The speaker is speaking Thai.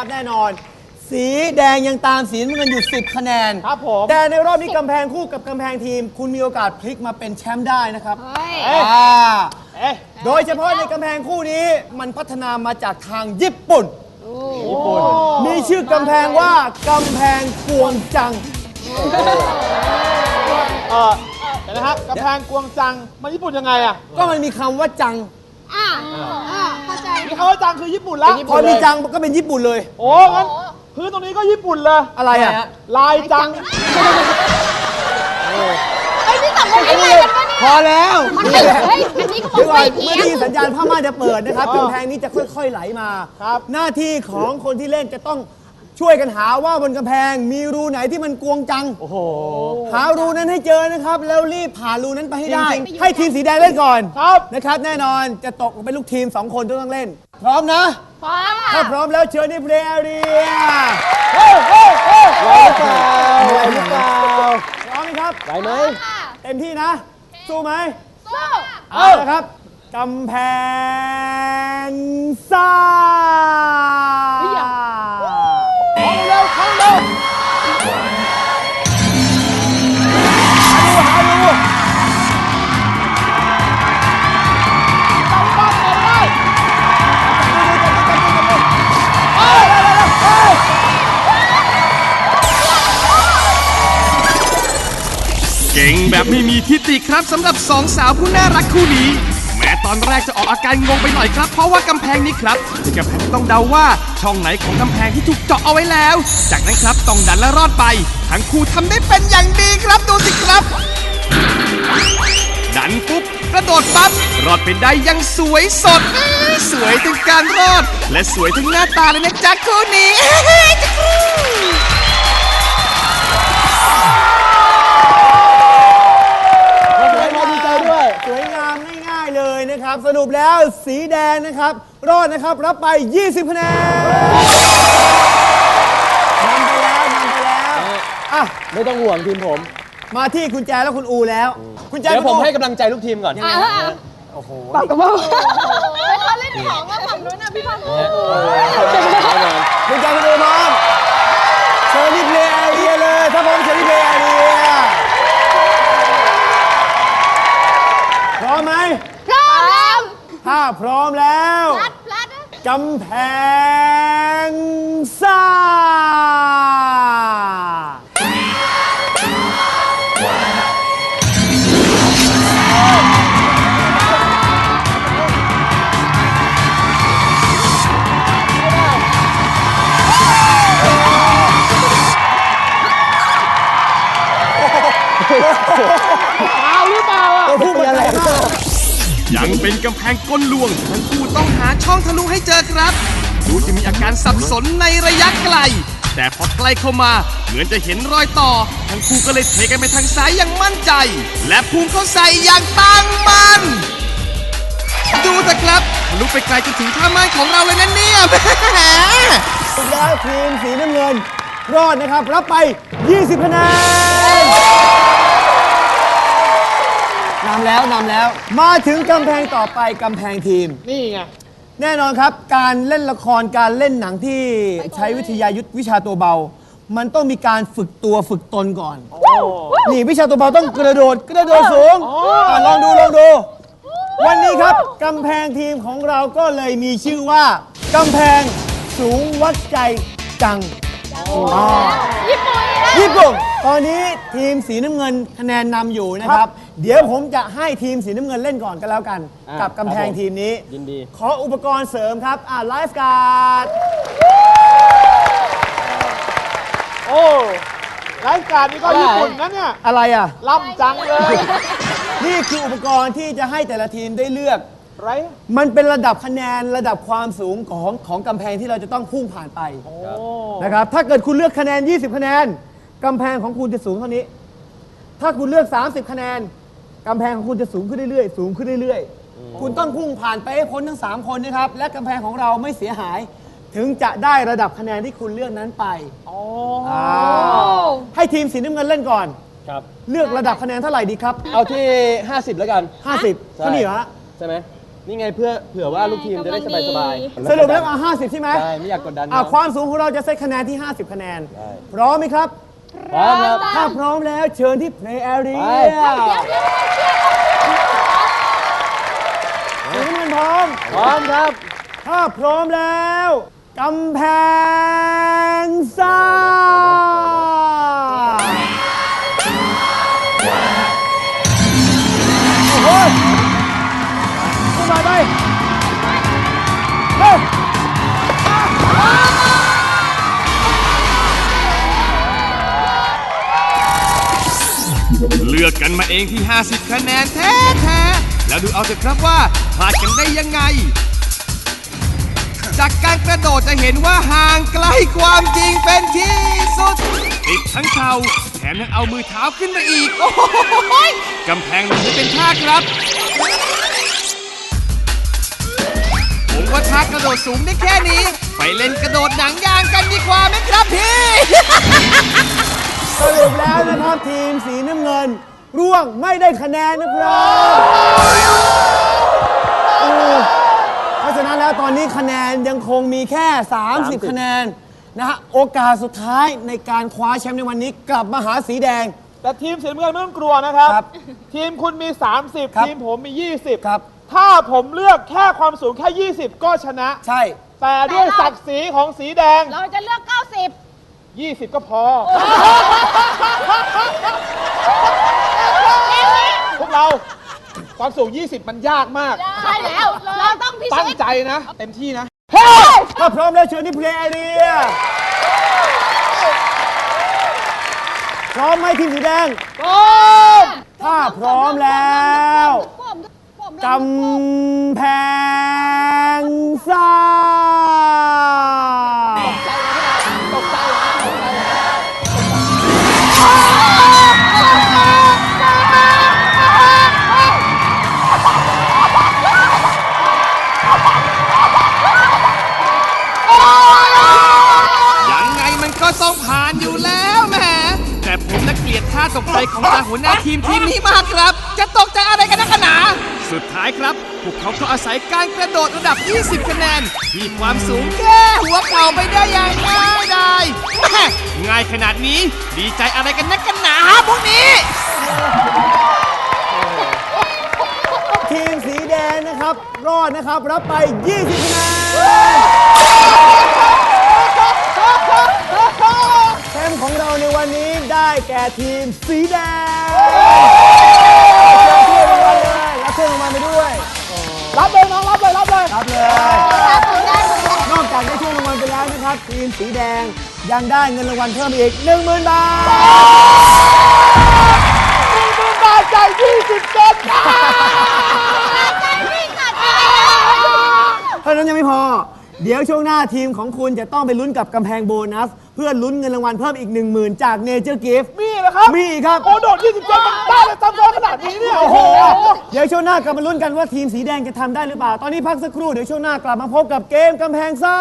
นะครับแน่นอน สีแดงยังตามสีน้ำเงินอยู่ 10 คะแนนครับผม แต่ในรอบนี้กำแพงคู่กับกำแพงทีม คุณมีโอกาสพลิกมาเป็นแชมป์ได้นะครับเฮ้ยเอ๊ะอ่าเอ๊ะโดยเฉพาะในกำแพงคู่นี้มันพัฒนามาจากทางญี่ปุ่น ญี่ปุ่นมีชื่อกำแพงว่ากำแพงกวงจัง เออเดี๋ยวนะครับกำแพงกวงจัง มันญี่ปุ่นยังไงอะ ก็มันมีคำว่าจัง อะอะ เข้าใจมีคำว่าจังคือญี่ปุ่นละพอมีจังก็เป็นญี่ปุ่นเลย โอ้งั้นพื้นตรงนี้ก็ญี่ปุ่นเลยอะไรอะลายจังเฮ้ยนี่ตกลงยังไงกันวะเนี่ยพอแล้วมันไม่เฮ้ยอันนี้ก็บอเดี๋ยกวก่ไม่อนเพี้เมื่อยนที่สัญญาณผ้าม่านจะเปิดนะครับอ๋อกำแพงนี้จะค่อย ๆไหลมาครับ หน้าที่ของคนที่เล่นจะต้องช่วยกันหาว่าบนกำแพงมีรูไหนที่มันกวงจัง โอ้โห หารูนั้นให้เจอนะครับ แล้วรีบผ่านรูนั้นไปให้ได้ ให้ทีมสีแดงเล่นก่อน ครับ นะครับ แน่นอนจะตกเป็นลูกทีม 2 คนต้องเล่น พร้อมนะ พร้อมถ้าอะพร้อมแล้วเชิญในเพลย์แอเรียเฮ้ยเฮ้ยเฮ้ยไหวหรือเปล่าไหวหรือเปล่าพร้อมไหมครับ ไหวไหมเต็มที่นะ สู้ไหม สู้เอาละครับกำแพงซ่าเข้าเร็วเข้าเร็ว เก่งแบบไม่มีทิฏฐิครับสำหรับสองสาวผู้น่ารักคู่นี้ แม้ตอนแรกจะออกอาการงงไปหน่อยครับ เพราะว่ากำแพงนี้ครับที่กำแพงต้องเดาว่าช่องไหนของกำแพงที่ถูกเจาะเอาไว้แล้ว จากนั้นครับต้องดันและรอดไป ทั้งคู่ทำได้เป็นอย่างดีครับดูสิครับ ดันปุ๊บกระโดดปั๊บรอดไปได้อยังสวยสด สวยถึงการรอด และสวยถึงหน้าตาเลยนะจ๊ะคู่นี้ สวยงามดีใจด้วย สวยงามง่ายๆเลย นะครับ สรุปแล้วสีแดงนะครับ รอดนะครับ รับไป 20คะแนนนำไปแล้วนำไปแล้วอะไม่ต้องห่วงทีมผม มาที่คุณแจและคุณอูแล้ว คุณแจเดี๋ยวผมคุณอูให้กำลังใจลูกทีมก่อนอะตอบกับว่าเขาเล่นของมาฝั่งนู้นอะพี่พันธุ์คุณแจคุณอูพร้อม ถ้าพร้อมแล้วพลัดพลัดนะกำแพงซ่าเอา ยังเป็นกำแพงก้นลวงทั้งคู่ต้องหาช่องทะลุให้เจอครับ ดูจะมีอาการสับสนในระยะไกล แต่พอใกล้เข้ามาเหมือนจะเห็นรอยต่อ ทั้งคู่ก็เลยเทกันไปทางซ้ายอย่างมั่นใจ และพุ่งเข้าใส่อย่างตั้งมันดูเถอะครับทะลุไปไกลจนถึงท่าไม่านของเราเลยนะเนี่ยแหมสุดแล้วทีมสีน้ำเงิน รอดนะครับ รับไป 20คะแนน นำแล้วนำแล้ว มาถึงกำแพงต่อไปกำแพงทีม นี่ไง แน่นอนครับการเล่นละครการเล่นหนังที่ใช้วิทยายุทธวิชาตัวเบา มันต้องมีการฝึกตัวฝึกตนก่อนนี่วิชาตัวเบาต้องกระโดดกระโดดสูงะลองดูลองดู วันนี้ครับกำแพงทีมของเราก็เลยมีชื่อว่ากำแพงสูงวัดใจจังอ่าญี่ปุ่นนะญี่ปุ่นตอนนี้ทีมสีน้ำเงินคะแนนนำอยู่นะครับ เดี๋ยวผมจะให้ทีมสีน้ำเงินเล่นก่อนกันแล้วกัน อ่ากับกำแพงครับผม ทีมนี้ ยินดี ขออุปกรณ์เสริมครับ อ่าไลฟ์การ์ด โอ้ไลฟ์การ์ดนี่ก็ญี่ปุ่นนะเนี่ยอะไรอะ ล่ำจังเลยนี่คืออุปกรณ์ที่จะให้แต่ละทีมได้เลือก ไรมันเป็นระดับคะแนนระดับความสูงของของกำแพงที่เราจะต้องพุ่งผ่านไปนะครับ ถ้าเกิดคุณเลือกคะแนน 20 คะแนนกำแพงของคุณจะสูงเท่านี้ ถ้าคุณเลือก 30 คะแนน กำแพงของคุณจะสูงขึ้นเรื่อยๆ สูงขึ้นเรื่อยๆ คุณต้องพุ่งผ่านไปให้พ้นทั้ง 3 คนนะครับ และกำแพงของเราไม่เสียหาย ถึงจะได้ระดับคะแนนที่คุณเลือกนั้นไปาให้ทีมสีน้ำเงินเล่นก่อน ครับ เลือกระดับคะแนนเท่าไหร่ดีครับ เอาที่ 50 แล้วกัน 50เท่านี้เหรอฮะใช่ไหมนี่ไงเพื่อเผื่อว่าลูกทีมจะได้สบายสบายสรุปแล้วเอา50 ใช่ไหมใช่ไม่อยากกดดันอะน้องความสูงของเราจะเซตคะแนนที่ 50 คะแนนได้พร้อมไหมครับ พร้อมครับ ถ้าพร้อมแล้วเชิญที่ play area ไปสีน้ำเงินพ ร้อม พร้อมครับ ถ้าพร้อมแล้วกำแพงซ่าโอ้โหขึ้นมาไปเฮ้ยเลือกกันมาเองที่ 50 คะแนนแท้ๆ แล้วดูเอาเถอะครับว่าพลาดกันได้ยังไง จากการกระโดดจะเห็นว่าห่างไกลความจริงเป็นที่สุด ติดทั้งเข่าแถมยังเอามือเท้าขึ้นมาอีก โอ้โหกำแพงมันไม่เป็นท่าครับผมว่าถ้ากระโดดสูงได้แค่นี้ ไปเล่นกระโดดหนังยางกันดีกว่าไหมครับพี่สรุปแล้วนะครับทีมสีน้ำเงิน ร่วงไม่ได้คะแนนนะครับ มีแค่30 คะแนนนะฮะโอกาสสุดท้ายในการคว้าแชมป์ในวันนี้กลับมาหาสีแดง แต่ทีมสีน้ำเงินไม่ต้องกลัวนะครับ ครับทีมคุณมี 30 ครับทีมผมมี 20 ครับ ถ้าผมเลือกแค่ความสูงแค่ 20 ก็ชนะ ใช่ แต่ด้วยศักดิ์ศรีของสีแดง เราจะเลือก 90 20 ก็พอ พวกเราความสูง 20 มันยากมาก ใช่แล้ว เราต้องพิตั้งชิตใจนะ เต็มที่นะ ถ้าพร้อมแล้วเชิญที่ play area พร้อมไหมทีมสีแดงพร้อมถ้าพร้อมแล้วผมผมกำแพงซ่า ท่าตกใจของตาหัวหน้าทีมทีมนี้มากครับ จะตกใจอะไรกันนักกันหนา สุดท้ายครับ พวกเขาก็อาศัยการกระโดดระดับ 20 คะแนน ที่ความสูงแค่หัวเข่าไปได้อย่างง่ายดายแม่ง่ายขนาดนี้ ดีใจอะไรกันนักกันหนาพวกนี้ ทีมสีแดงนะครับ รอดนะครับ รับไป 20คะแนนแชมป์ของเราในวันนี้ได้ แก่ทีมสีแดงเชิญถ้วยรางวัลเลยรับถ้วยรางวัลไปด้วย รับเลยน้องรับเลยรับเลย รับเลย นอกจากได้ถ้วยรางวัลไปแล้วนะครับ ทีมสีแดงยังได้เงินรางวัลเพิ่มอีก 10,000 บาทมึงบาทใจ20เซนเท่านั้นยังไม่พอ เดี๋ยวช่วงหน้าทีมของคุณจะต้องไปลุ้นกับกำแพงโบนัส เพื่อลุ้นเงินรางวัลเพิ่มอีก 10,000 จากเนเจอร์กิฟต์มีนะครับ มีอีกครับ โอ้โดด20เซนมันได้เลยซ้ำซ้อนขนาดนี้เนี่ย โอ้โห เดี๋ยวช่วงหน้ากลับมาลุ้นกันว่าทีมสีแดงจะทำได้หรือเปล่า ตอนนี้พักสักครู่เดี๋ยวช่วงหน้ากลับมาพบกับเกมกำแพงซ่า